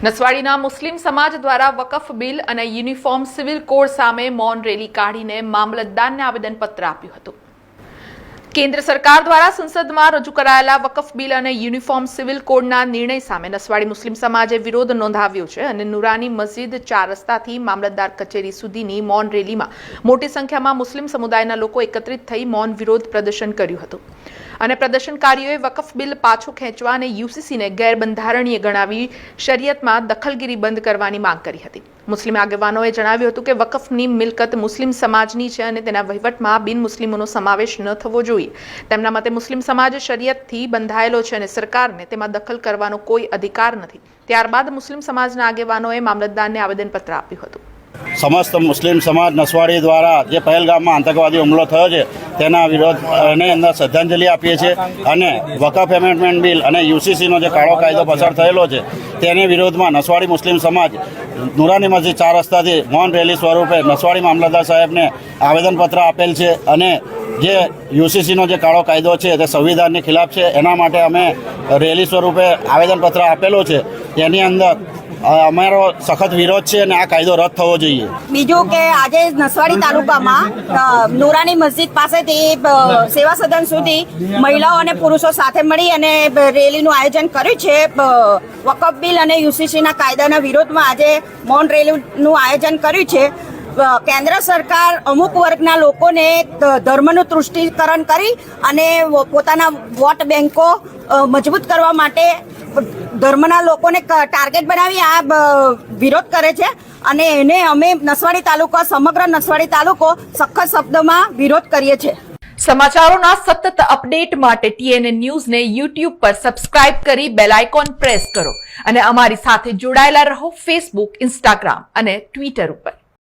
નસવાડીના મુસ્લિમ સમાજ દ્વારા વકફ બિલ અને યુનિફોર્મ સિવિલ કોડ સામે મૌન રેલી કાઢીને મામલતદારને આવેદનપત્ર આપ્યું હતું. કેન્દ્ર સરકાર દ્વારા સંસદમાં રજૂ કરાયેલા વકફ બિલ અને યુનિફોર્મ સિવિલ કોડના નિર્ણય સામે નસવાડી મુસ્લિમ સમાજે વિરોધ નોંધાવ્યો છે અને નુરાની મસ્જિદ ચાર રસ્તાથી મામલતદાર કચેરી સુધીની મૌન રેલીમાં મોટી સંખ્યામાં મુસ્લિમ સમુદાયના લોકો એકત્રિત થઈ મૌન વિરોધ પ્રદર્શન કર્યું હતું. અને પ્રદર્શનકારીઓએ વકફ બિલ પાછું ખેંચવા અને યુસીસીને ગેરબંધારણીય ગણાવી શરિયતમાં દખલગીરી બંધ કરવાની માંગ કરી હતી. મુસ્લિમ આગેવાનોએ જણાવ્યું હતું કે વકફની મિલકત મુસ્લિમ સમાજની છે અને તેના વહીવટમાં બિન મુસ્લિમોનો સમાવેશ ન થવો જોઈએ. તેમના મતે મુસ્લિમ સમાજ શરિયતથી બંધાયેલો છે અને સરકારને તેમાં દખલ કરવાનો કોઈ અધિકાર નથી. ત્યારબાદ મુસ્લિમ સમાજના આગેવાનોએ મામલતદારને આવેદનપત્ર આપ્યું હતું. સમસ્ત મુસ્લિમ સમાજ નસવાડી દ્વારા જે પહેલગામમાં આતંકવાદી હુમલો થયો છે, તેના વિરોધ અને અંદર શ્રદ્ધાંજલિ આપીએ છીએ અને વકફ એમેન્ડમેન્ટ બિલ અને યુસીસીનો જે કાળો કાયદો પસાર થયેલો છે તેની વિરોધમાં નસવાડી મુસ્લિમ સમાજ નુરાની મસ્જિદ ચાર રસ્તાથી મૌન રેલી સ્વરૂપે નસવાડી મામલતદાર સાહેબને આવેદનપત્ર આપેલ છે અને જે યુસીસીનો જે કાળો કાયદો છે તે સંવિધાનની ખિલાફ છે. એના માટે અમે રેલી સ્વરૂપે આવેદનપત્ર આપેલો છે. તેની અંદર અમારો સખત વિરોધ છે અને આ કાયદો રદ થવો જોઈએ. બીજું કે આજે નસવાડી તાલુકામાં નોરાની મસ્જિદ પાસેથી સેવા સદન સુધી મહિલાઓ અને પુરુષો સાથે મળી અને રેલીનું આયોજન કર્યું છે. વકફ બિલ અને યુસીસીના કાયદાના વિરોધમાં આજે મૌન રેલીનું આયોજન કર્યું છે. કેન્દ્ર સરકાર અમુક વર્ગના લોકોને ધર્મનું તૃષ્ટિકરણ કરી અને પોતાના વોટ બેંકો મજબૂત કરવા માટે ધર્મના લોકોને ટાર્ગેટ બનાવી આ વિરોધ કરે છે અને એને અમે નસવાડી તાલુકો, સમગ્ર નસવાડી તાલુકો સખત શબ્દમાં વિરોધ કરીએ છીએ. સમાચારોના સતત અપડેટ માટે ટીએનએ ન્યૂઝને યુટ્યુબ પર સબસ્ક્રાઇબ કરી બેલ આઇકોન પ્રેસ કરો અને અમારી સાથે જોડાયેલા રહો ફેસબુક ઇન્સ્ટાગ્રામ અને ટ્વિટર ઉપર.